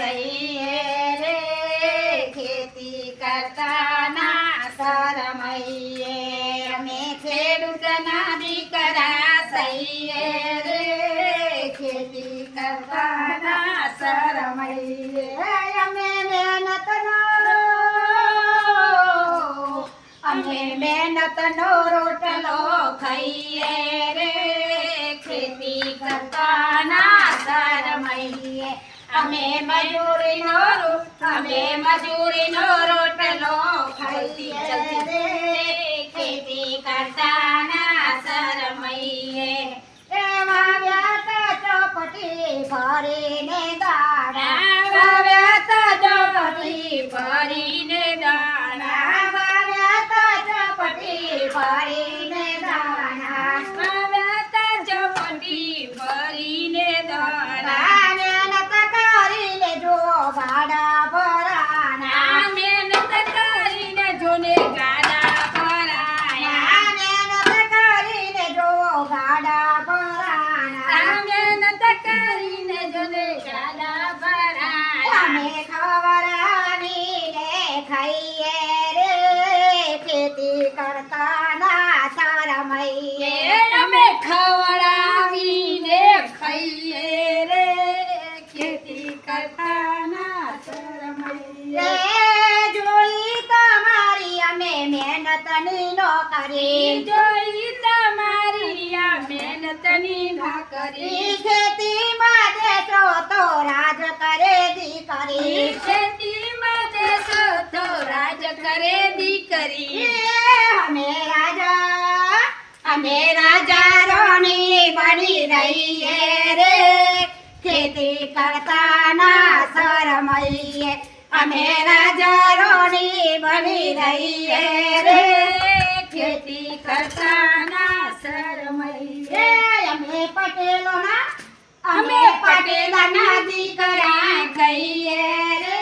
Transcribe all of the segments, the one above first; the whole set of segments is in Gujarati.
સહીએ રે, ખેતી કરતા ના શરમઈએ અમે ખેડૂતના દીકરા સહીએ રે, ખેતી કરતા ના શરમઈએ અમે મહેનતનો અમે મહેનતનો રોટલો ખાઈએ રે, ખેતી કરતા ના શરમઈએ અમે મજૂરીનો રો- અમે મજૂરીનો રોટલો ખાઈ ચલતી. ખેતી કરતા ના શરમઈએ એવા વ્યાતા ચોપટી ભરીને દાડા વ્યાતા ચોપટી ભરીને અમે ખવડાવીને ખાઈએ રે. ખેતી કરતા ના મૈયે અમે ખવડાવીને ખાઈએ રે. ખેતી કરતા ના જોઈ તમારી અમે મહેનતની નોકરી. જોઈ તમારી આ મહેનતની નોકરી. ખેતીમાં અમે રાજા રોણી બની રહીએ રે ખેતી કરતા ના શરમઈએ અમે રાજા રોણી બની રહીએ રે ખેતી કરતા ના શરમઈએ અમે પટેલો ના અમે પટેલાના દીકરા કહીએ રે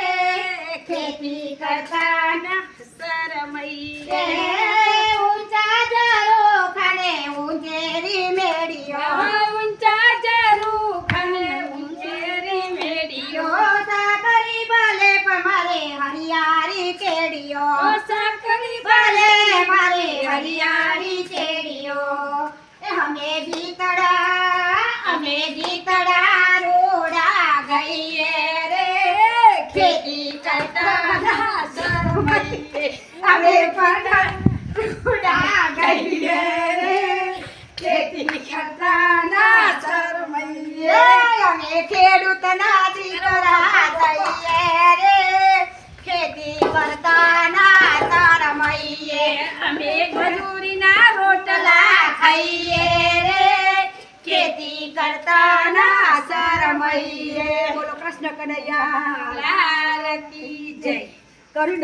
ખેતી કરતા ના શરમઈએ ઊંચા અમે જીતડા રોડા ગઈએ રે. ખેતી કરતા ના શરમઈએ. અમે પણ ગઈએ રે. ખેતી કરતા ના શરમઈએ. અમે ખેડૂતના દીકરા થઈએ રે. ખેતી કરતા ના શરમઈએ. અમે મજૂરીના રોટલા ખાઈએ ખેતી કરતા બોલો કૃષ્ણ કનૈયા. લાલ કી જય. કર્યું